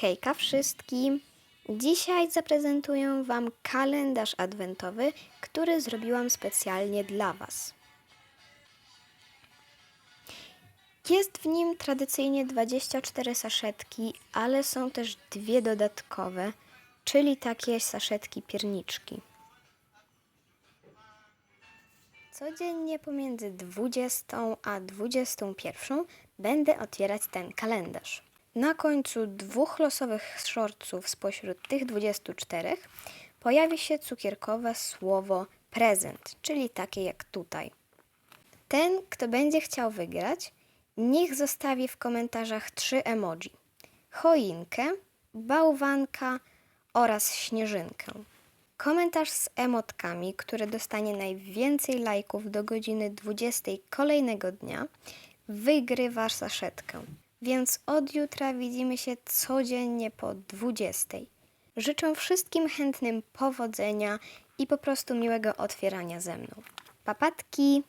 Hejka wszystkim! Dzisiaj zaprezentuję Wam kalendarz adwentowy, który zrobiłam specjalnie dla Was. Jest w nim tradycyjnie 24 saszetki, ale są też dwie dodatkowe, czyli takie saszetki pierniczki. Codziennie pomiędzy 20 a 21 będę otwierać ten kalendarz. Na końcu dwóch losowych szorców spośród tych 24 pojawi się cukierkowe słowo prezent, czyli takie jak tutaj. Ten, kto będzie chciał wygrać, niech zostawi w komentarzach trzy emoji: choinkę, bałwanka oraz śnieżynkę. Komentarz z emotkami, który dostanie najwięcej lajków do godziny 20 kolejnego dnia, wygrywa saszetkę. Więc od jutra widzimy się codziennie po 20. Życzę wszystkim chętnym powodzenia i po prostu miłego otwierania ze mną. Papatki!